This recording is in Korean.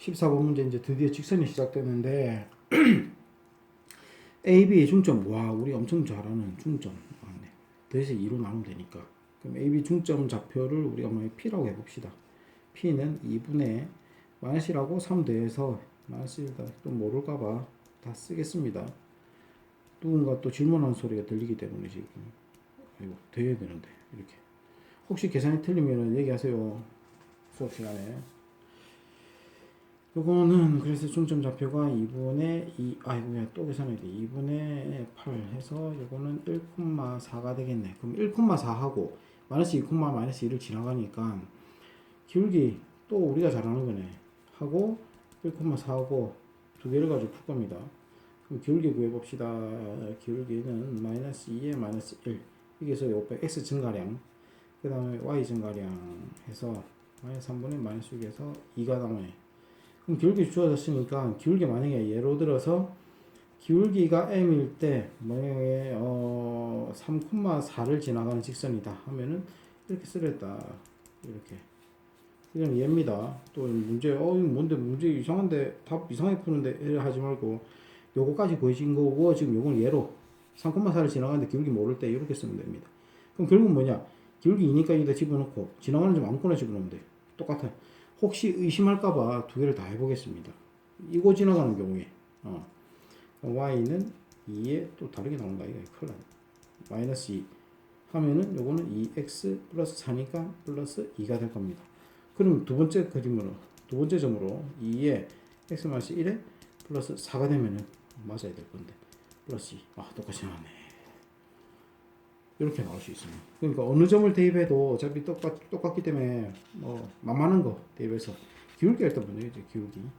14번 문제 이제 드디어 직선이 시작되는데 A, B의 중점. 와 우리 엄청 잘 아는 중점. 맞네. 대신 2로 나누면 되니까. 그럼 A, B 중점 좌표를 우리가 뭐 P라고 해봅시다. P는 2분의 마이너스라고 3 더해서 마이너스다 또 모를까봐 다 쓰겠습니다. 누군가 또 질문하는 소리가 들리기 때문에 지금. 이거 돼야 되는데 이렇게. 혹시 계산이 틀리면 얘기하세요. 수업 시간에 요거는 그래서 중점 좌표가 2분의 2 아이고야 또 계산해야 돼. 2분의 8 해서 요거는 1,4가 되겠네. 그럼 1,4하고 마이너스 2, 마이너스 2를 지나가니까 기울기 또 우리가 잘 아는 거네. 하고 1,4하고 두 개를 가지고 풀 겁니다. 그럼 기울기 구해봅시다. 기울기는 마이너스 2에 마이너스 1 여기서 옆에 x 증가량 그 다음에 y 증가량 해서 마이너스 3분의 마이너스 6에서 2가 나오네 그럼 기울기 주어졌으니까 기울기 만약에 예로 들어서 기울기가 m일 때 만약에 어 3,4를 지나가는 직선이다 하면은 이렇게 쓰랬다. 이렇게. 이건 얘입니다. 또 문제 어 이거 뭔데? 문제 이상한데 답 이상하게 푸는데 하지 말고 요거까지 보여진 거고 지금 요건 예로 3,4를 지나가는데 기울기 모를 때 이렇게 쓰면 됩니다. 그럼 결국 뭐냐? 기울기 2니까 여기다 집어넣고 지나가는 점 아무거나 집어넣으면 돼. 똑같아 혹시 의심할까봐 두 개를 다 해보겠습니다. 이거 지나가는 경우에 어. y는 2에 또 다르게 나온다. 이거 큰일 나네. 마이너스 2 하면은 요거는 2x 플러스 4니까 플러스 2가 될 겁니다. 그럼 두 번째 그림으로 두 번째 점으로 2에 x 마이너스 1에 플러스 4가 되면은 맞아야 될 건데 플러스 2. 아 똑같이 나왔네. 이렇게 나올 수 있습니다. 그러니까 어느 점을 대입해도 어차피 똑같, 똑같기 때문에 뭐 만만한 거 대입해서 기울기 일단 먼저 이제 기울기 음.